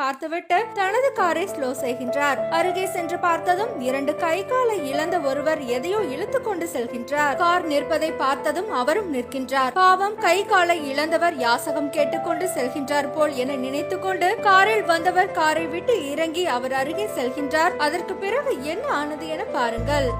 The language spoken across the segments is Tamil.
பார்த்துவிட்டு தனது காரை ஸ்லோ செய்கின்றார். அருகே சென்று பார்த்ததும் இரண்டு கை காலை இழந்த ஒருவர் எதையோ இழுத்து கொண்டு செல்கின்றார். கார் நிற்பதை பார்த்ததும் அவரும் நிற்கின்றார். பாவம் கை காலை இழந்தவர் யாசகம் கேட்டுக்கொண்டு செல்கின்றார் போல் என நினைத்துக்கொண்டு காரில் வந்தவர் காரை விட்டு இறங்கி அவர் அருகே செல்கின்றார். அதற்கு பிறகு என்ன ஆனது என பாருங்கள்.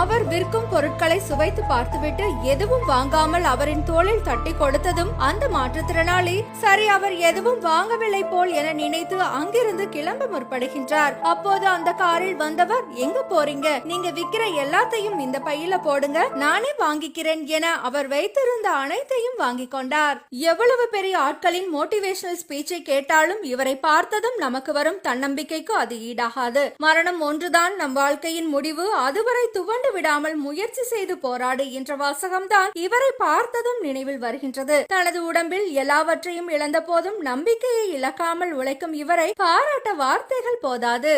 அவர் விற்கும் பொருட்களை சுவைத்து பார்த்துவிட்டு எதுவும் வாங்காமல் அவரின் தோளில் தட்டி கொடுத்ததும் அந்த மாற்றுத்திறனாளி சரி அவர் எதுவும் வாங்கவில்லை போல் என நினைத்து அங்கிருந்து கிளம்ப முற்படுகின்றார். அப்போது அந்த காரில் வந்தவர் எங்க போறீங்க? நீங்க விக்கிற எல்லாத்தையும் இந்த பையில போடுங்க. நானே வாங்கிக்கிறேன் என அவர் வைத்திருந்த அனைத்தையும் வாங்கிக் கொண்டார். எவ்வளவு பெரிய ஆட்களின் மோட்டிவேஷனல் ஸ்பீச்சை கேட்டாலும் இவரை பார்த்ததும் நமக்கு வரும் தன்னம்பிக்கைக்கு அது ஈடாகாது. மரணம் ஒன்றுதான் நம் வாழ்க்கையின் முடிவு. அதுவரை துவன் துவண்டு விடாமல் முயற்சி செய்து போராடு என்ற வாசகம்தான் இவரை பார்த்ததும் நினைவில் வருகின்றது. தனது உடம்பில் எல்லாவற்றையும் இழந்த போதும் நம்பிக்கையை இழக்காமல் உழைக்கும் இவரை பாராட்ட வார்த்தைகள் போதாது.